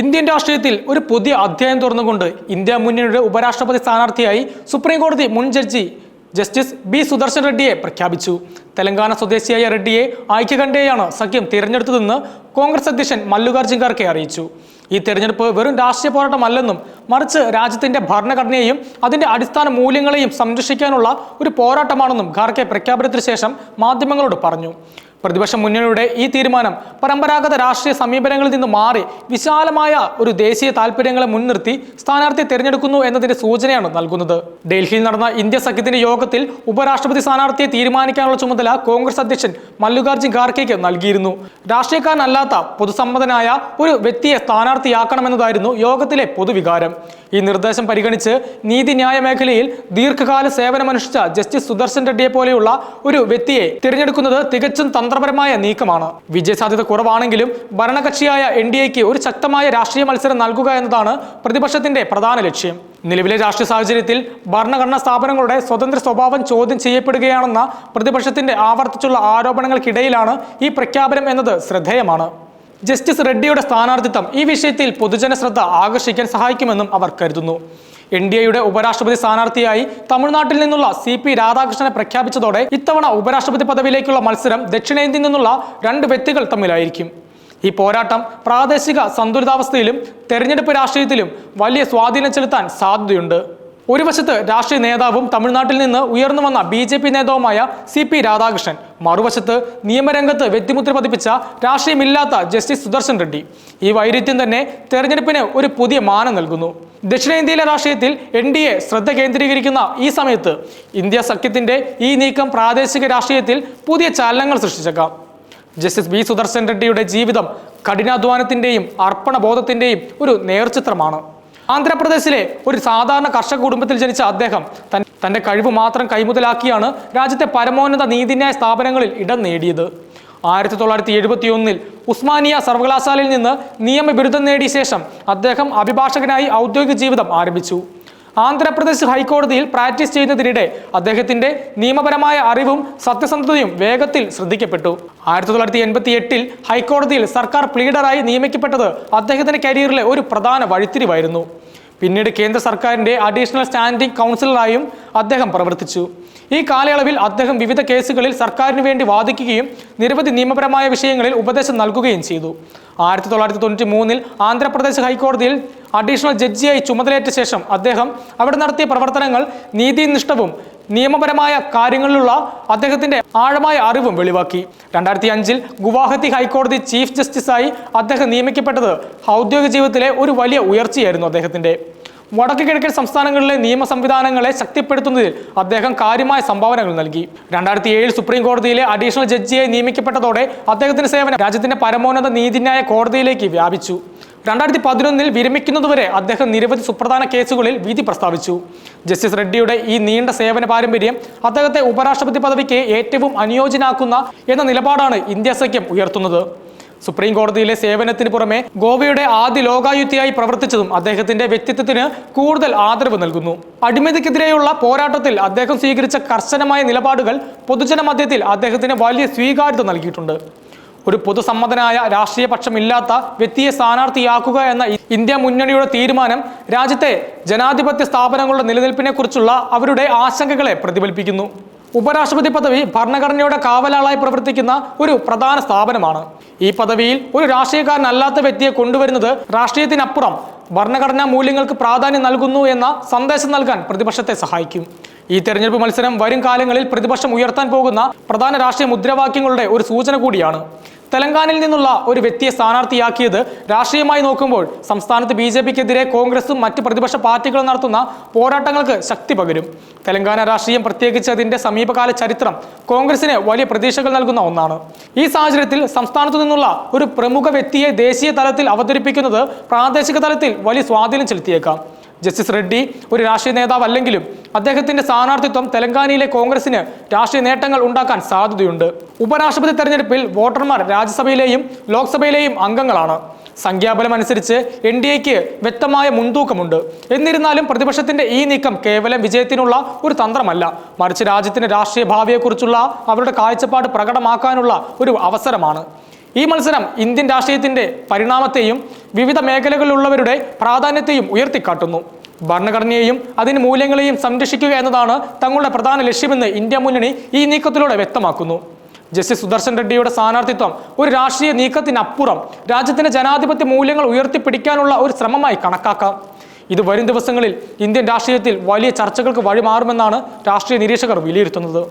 Indian രാഷ്ട്രീയത്തിൽ ഒരു പുതിയ അധ്യായം തുറന്നുകൊണ്ട് ഇന്ത്യ മുന്നണിയുടെ ഉപരാഷ്ട്രപതി സ്ഥാനാർത്ഥിയായി സുപ്രീം കോടതി മുൻ ജഡ്ജി ജസ്റ്റിസ് ബി സുദർശൻ റെഡ്ഡിയെ പ്രഖ്യാപിച്ചു. തെലങ്കാന സ്വദേശിയായ റെഡ്ഡിയെ ഐക്യകണ്ഠയെയാണ് സഖ്യം തിരഞ്ഞെടുത്തതെന്ന് കോൺഗ്രസ് അധ്യക്ഷൻ മല്ലികാർജുൻ ഖാർഗെ അറിയിച്ചു. ഈ തെരഞ്ഞെടുപ്പ് വെറും രാഷ്ട്രീയ പോരാട്ടമല്ലെന്നും മറിച്ച് രാജ്യത്തിന്റെ ഭരണഘടനയെയും അതിന്റെ അടിസ്ഥാന മൂല്യങ്ങളെയും സംരക്ഷിക്കാനുള്ള ഒരു പോരാട്ടമാണെന്നും ഖാർഗെ പ്രഖ്യാപനത്തിന് ശേഷം മാധ്യമങ്ങളോട് പറഞ്ഞു. പ്രതിപക്ഷ മുന്നണിയുടെ ഈ തീരുമാനം പരമ്പരാഗത രാഷ്ട്രീയ സമീപനങ്ങളിൽ നിന്ന് മാറി വിശാലമായ ഒരു ദേശീയ താൽപര്യങ്ങളെ മുൻനിർത്തി സ്ഥാനാർത്ഥിയെ തിരഞ്ഞെടുക്കുന്നു എന്നതിന്റെ സൂചനയാണ് നൽകുന്നത്. ഡൽഹിയിൽ നടന്ന ഇന്ത്യ സഖ്യത്തിന്റെ യോഗത്തിൽ ഉപരാഷ്ട്രപതി സ്ഥാനാർത്ഥിയെ തീരുമാനിക്കാനുള്ള ചുമതല കോൺഗ്രസ് അധ്യക്ഷൻ മല്ലികാർജുൻ ഖാർഗെക്ക് നൽകിയിരുന്നു. രാഷ്ട്രീയക്കാരനല്ലാത്ത പൊതുസമ്മതനായ ഒരു വ്യക്തിയെ സ്ഥാനാർത്ഥിയാക്കണമെന്നതായിരുന്നു യോഗത്തിലെ പൊതുവികാരം. ഈ നിർദ്ദേശം പരിഗണിച്ച് നീതിന്യായ മേഖലയിൽ ദീർഘകാല സേവനമനുഷ്ഠിച്ച ജസ്റ്റിസ് സുദർശൻ റെഡ്ഡിയെ പോലെയുള്ള ഒരു വ്യക്തിയെ തിരഞ്ഞെടുക്കുന്നത് തികച്ചും തന്ത്രപരമായ നീക്കമാണ്. വിജയസാധ്യത കുറവാണെങ്കിലും ഭരണകക്ഷിയായ എൻ ഡി എക്ക് ഒരു ശക്തമായ രാഷ്ട്രീയ മത്സരം നൽകുക എന്നതാണ് പ്രതിപക്ഷത്തിന്റെ പ്രധാന ലക്ഷ്യം. നിലവിലെ രാഷ്ട്രീയ സാഹചര്യത്തിൽ ഭരണഘടനാ സ്ഥാപനങ്ങളുടെ സ്വതന്ത്ര സ്വഭാവം ചോദ്യം ചെയ്യപ്പെടുകയാണെന്ന പ്രതിപക്ഷത്തിന്റെ ആവർത്തിച്ചുള്ള ആരോപണങ്ങൾക്കിടയിലാണ് ഈ പ്രഖ്യാപനം എന്നത് ശ്രദ്ധേയമാണ്. ജസ്റ്റിസ് റെഡ്ഡിയുടെ സ്ഥാനാർത്ഥിത്വം ഈ വിഷയത്തിൽ പൊതുജന ശ്രദ്ധ ആകർഷിക്കാൻ സഹായിക്കുമെന്നും അവർ കരുതുന്നു. എൻ ഡി എയുടെ ഉപരാഷ്ട്രപതി സ്ഥാനാർത്ഥിയായി തമിഴ്നാട്ടിൽ നിന്നുള്ള സി പി രാധാകൃഷ്ണനെ പ്രഖ്യാപിച്ചതോടെ ഇത്തവണ ഉപരാഷ്ട്രപതി പദവിയിലേക്കുള്ള മത്സരം ദക്ഷിണേന്ത്യയിൽ നിന്നുള്ള രണ്ട് വ്യക്തികൾ തമ്മിലായിരിക്കും. ഈ പോരാട്ടം പ്രാദേശിക സന്തുലിതാവസ്ഥയിലും തെരഞ്ഞെടുപ്പ് രാഷ്ട്രീയത്തിലും വലിയ സ്വാധീനം ചെലുത്താൻ സാധ്യതയുണ്ട്. ഒരു വശത്ത് രാഷ്ട്രീയ നേതാവും തമിഴ്നാട്ടിൽ നിന്ന് ഉയർന്നു വന്ന ബി ജെ പി നേതാവുമായ സി പി രാധാകൃഷ്ണൻ മറുവശത്ത് നിയമരംഗത്ത് വ്യക്തിമുദ്ര പതിപ്പിച്ച രാഷ്ട്രീയമില്ലാത്ത ജസ്റ്റിസ് സുദർശൻ റെഡ്ഡി. ഈ വൈരുദ്ധ്യം തന്നെ തെരഞ്ഞെടുപ്പിന് ഒരു പുതിയ മാനം നൽകുന്നു. ദക്ഷിണേന്ത്യയിലെ രാഷ്ട്രീയത്തിൽ എൻ ഡി എ ശ്രദ്ധ കേന്ദ്രീകരിക്കുന്ന ഈ സമയത്ത് ഇന്ത്യ സഖ്യത്തിന്റെ ഈ നീക്കം പ്രാദേശിക രാഷ്ട്രീയത്തിൽ പുതിയ ചലനങ്ങൾ സൃഷ്ടിച്ചേക്കാം. ജസ്റ്റിസ് ബി സുദർശൻ റെഡ്ഡിയുടെ ജീവിതം കഠിനാധ്വാനത്തിന്റെയും അർപ്പണബോധത്തിന്റെയും ഒരു നേർചിത്രമാണ്. ആന്ധ്രാപ്രദേശിലെ ഒരു സാധാരണ കർഷക കുടുംബത്തിൽ ജനിച്ച അദ്ദേഹം തന്റെ കഴിവ് മാത്രം കൈമുതലാക്കിയാണ് രാജ്യത്തെ പരമോന്നത നീതിന്യായ സ്ഥാപനങ്ങളിൽ ഇടം നേടിയത്. ആയിരത്തി തൊള്ളായിരത്തി എഴുപത്തി ഒന്നിൽ ഉസ്മാനിയ സർവകലാശാലയിൽ നിന്ന് നിയമ ബിരുദം നേടിയ ശേഷം അദ്ദേഹം അഭിഭാഷകനായി ഔദ്യോഗിക ജീവിതം ആരംഭിച്ചു. ആന്ധ്രാപ്രദേശ് ഹൈക്കോടതിയിൽ പ്രാക്ടീസ് ചെയ്യുന്നതിനിടെ അദ്ദേഹത്തിന്റെ നിയമപരമായ അറിവും സത്യസന്ധതയും വേഗത്തിൽ ശ്രദ്ധിക്കപ്പെട്ടു. ആയിരത്തി തൊള്ളായിരത്തി എൺപത്തി എട്ടിൽ ഹൈക്കോടതിയിൽ സർക്കാർ പ്ലീഡറായി നിയമിക്കപ്പെട്ടത് അദ്ദേഹത്തിന്റെ കരിയറിലെ ഒരു പ്രധാന വഴിത്തിരിവായിരുന്നു. പിന്നീട് കേന്ദ്ര സർക്കാരിന്റെ അഡീഷണൽ സ്റ്റാൻഡിംഗ് കൗൺസിലറായും അദ്ദേഹം പ്രവർത്തിച്ചു. ഈ കാലയളവിൽ അദ്ദേഹം വിവിധ കേസുകളിൽ സർക്കാരിന് വേണ്ടി വാദിക്കുകയും നിരവധി നിയമപരമായ വിഷയങ്ങളിൽ ഉപദേശം നൽകുകയും ചെയ്തു. ആയിരത്തി തൊള്ളായിരത്തി തൊണ്ണൂറ്റി മൂന്നിൽ ആന്ധ്രാപ്രദേശ് ഹൈക്കോടതിയിൽ അഡീഷണൽ ജഡ്ജിയായി ചുമതലയേറ്റ ശേഷം അദ്ദേഹം അവിടെ നടത്തിയ പ്രവർത്തനങ്ങൾ നീതിനിഷ്ഠവും നിയമപരമായ കാര്യങ്ങളിലുള്ള അദ്ദേഹത്തിന്റെ ആഴമായ അറിവും വെളിവാക്കി. രണ്ടായിരത്തി അഞ്ചിൽ ഗുവാഹത്തി ഹൈക്കോടതി ചീഫ് ജസ്റ്റിസായി അദ്ദേഹം നിയമിക്കപ്പെട്ടത് ഔദ്യോഗിക ജീവിതത്തിലെ ഒരു വലിയ ഉയർച്ചയായിരുന്നു അദ്ദേഹത്തിന്റെ. വടക്ക് കിഴക്കൻ സംസ്ഥാനങ്ങളിലെ നിയമ സംവിധാനങ്ങളെ ശക്തിപ്പെടുത്തുന്നതിൽ അദ്ദേഹം കാര്യമായ സംഭാവനകൾ നൽകി. രണ്ടായിരത്തി ഏഴിൽ സുപ്രീം കോടതിയിലെ അഡീഷണൽ ജഡ്ജിയായി നിയമിക്കപ്പെട്ടതോടെ അദ്ദേഹത്തിന്റെ സേവനം രാജ്യത്തിന്റെ പരമോന്നത നീതിന്യായ കോടതിയിലേക്ക് വ്യാപിച്ചു. രണ്ടായിരത്തി പതിനൊന്നിൽ വിരമിക്കുന്നതുവരെ അദ്ദേഹം നിരവധി സുപ്രധാന കേസുകളിൽ വിധി പ്രസ്താവിച്ചു. ജസ്റ്റിസ് റെഡ്ഡിയുടെ ഈ നീണ്ട സേവന പാരമ്പര്യം അദ്ദേഹത്തെ ഉപരാഷ്ട്രപതി പദവിക്ക് ഏറ്റവും അനുയോജ്യനാക്കുന്ന എന്ന നിലപാടാണ് ഇന്ത്യ സഖ്യം ഉയർത്തുന്നത്. സുപ്രീം കോടതിയിലെ സേവനത്തിന് പുറമെ ഗോവയുടെ ആദ്യ ലോകായുക്തിയായി പ്രവർത്തിച്ചതും അദ്ദേഹത്തിന്റെ വ്യക്തിത്വത്തിന് കൂടുതൽ ആദരവ് നൽകുന്നു. അടിമതിക്കെതിരെയുള്ള പോരാട്ടത്തിൽ അദ്ദേഹം സ്വീകരിച്ച കർശനമായ നിലപാടുകൾ പൊതുജന മധ്യത്തിൽ അദ്ദേഹത്തിന് വലിയ സ്വീകാര്യത നൽകിയിട്ടുണ്ട്. ഒരു പൊതുസമ്മതനായ രാഷ്ട്രീയ പക്ഷമില്ലാത്ത വ്യക്തിയെ സ്ഥാനാർത്ഥിയാക്കുക എന്ന ഇന്ത്യ മുന്നണിയുടെ തീരുമാനം രാജ്യത്തെ ജനാധിപത്യ സ്ഥാപനങ്ങളുടെ നിലനിൽപ്പിനെ കുറിച്ചുള്ള അവരുടെ ആശങ്കകളെ പ്രതിഫലിപ്പിക്കുന്നു. ഉപരാഷ്ട്രപതി പദവി ഭരണഘടനയുടെ കാവലാളായി പ്രവർത്തിക്കുന്ന ഒരു പ്രധാന സ്ഥാപനമാണ്. ഈ പദവിയിൽ ഒരു രാഷ്ട്രീയക്കാരനല്ലാത്ത വ്യക്തിയെ കൊണ്ടുവരുന്നത് രാഷ്ട്രീയത്തിനപ്പുറം ഭരണഘടനാ മൂല്യങ്ങൾക്ക് പ്രാധാന്യം നൽകുന്നു എന്ന സന്ദേശം നൽകാൻ പ്രതിപക്ഷത്തെ സഹായിക്കും. ഈ തെരഞ്ഞെടുപ്പ് മത്സരം വരും കാലങ്ങളിൽ പ്രതിപക്ഷം ഉയർത്താൻ പോകുന്ന പ്രധാന രാഷ്ട്രീയ മുദ്രാവാക്യങ്ങളുടെ ഒരു സൂചന കൂടിയാണ്. തെലങ്കാനയിൽ നിന്നുള്ള ഒരു വ്യക്തിയെ സ്ഥാനാർത്ഥിയാക്കിയത് രാഷ്ട്രീയമായി നോക്കുമ്പോൾ സംസ്ഥാനത്ത് ബി ജെ പിക്കെതിരെ കോൺഗ്രസും മറ്റ് പ്രതിപക്ഷ പാർട്ടികളും നടത്തുന്ന പോരാട്ടങ്ങൾക്ക് ശക്തി പകരും. തെലങ്കാന രാഷ്ട്രീയം പ്രത്യേകിച്ച് അതിന്റെ സമീപകാല ചരിത്രം കോൺഗ്രസിന് വലിയ പ്രതീക്ഷകൾ നൽകുന്ന ഒന്നാണ്. ഈ സാഹചര്യത്തിൽ സംസ്ഥാനത്തു നിന്നുള്ള ഒരു പ്രമുഖ വ്യക്തിയെ ദേശീയ തലത്തിൽ അവതരിപ്പിക്കുന്നത് പ്രാദേശിക തലത്തിൽ വലിയ സ്വാധീനം ചെലുത്തിയേക്കാം. ജസ്റ്റിസ് റെഡ്ഡി ഒരു രാഷ്ട്രീയ നേതാവ് അല്ലെങ്കിലും അദ്ദേഹത്തിന്റെ സ്ഥാനാർത്ഥിത്വം തെലങ്കാനയിലെ കോൺഗ്രസിന് രാഷ്ട്രീയ നേട്ടങ്ങൾ ഉണ്ടാക്കാൻ സാധ്യതയുണ്ട്. ഉപരാഷ്ട്രപതി തെരഞ്ഞെടുപ്പിൽ വോട്ടർമാർ രാജ്യസഭയിലെയും ലോക്സഭയിലെയും അംഗങ്ങളാണ്. സംഖ്യാബലം അനുസരിച്ച് എൻ ഡി എക്ക് വ്യക്തമായ മുൻതൂക്കമുണ്ട്. എന്നിരുന്നാലും പ്രതിപക്ഷത്തിന്റെ ഈ നീക്കം കേവലം വിജയത്തിനുള്ള ഒരു തന്ത്രമല്ല. മറിച്ച് രാജ്യത്തിന്റെ രാഷ്ട്രീയ ഭാവിയെക്കുറിച്ചുള്ള അവരുടെ കാഴ്ചപ്പാട് പ്രകടമാക്കാനുള്ള ഒരു അവസരമാണ്. ഈ മത്സരം ഇന്ത്യൻ രാഷ്ട്രീയത്തിന്റെ പരിണാമത്തെയും വിവിധ മേഖലകളിലുള്ളവരുടെ പ്രാധാന്യത്തെയും ഉയർത്തിക്കാട്ടുന്നു. ഭരണഘടനയെയും അതിന് മൂല്യങ്ങളെയും സംരക്ഷിക്കുക എന്നതാണ് തങ്ങളുടെ പ്രധാന ലക്ഷ്യമെന്ന് ഇന്ത്യ മുന്നണി ഈ നീക്കത്തിലൂടെ വ്യക്തമാക്കുന്നു. ജസ്റ്റിസ് സുദർശൻ റെഡ്ഡിയുടെ സ്ഥാനാർത്ഥിത്വം ഒരു രാഷ്ട്രീയ നീക്കത്തിനപ്പുറം രാജ്യത്തിന്റെ ജനാധിപത്യ മൂല്യങ്ങൾ ഉയർത്തിപ്പിടിക്കാനുള്ള ഒരു ശ്രമമായി കണക്കാക്കാം. ഇത് വരും ദിവസങ്ങളിൽ ഇന്ത്യൻ രാഷ്ട്രീയത്തിൽ വലിയ ചർച്ചകൾക്ക് വഴിമാറുമെന്നാണ് രാഷ്ട്രീയ നിരീക്ഷകർ വിലയിരുത്തുന്നത്.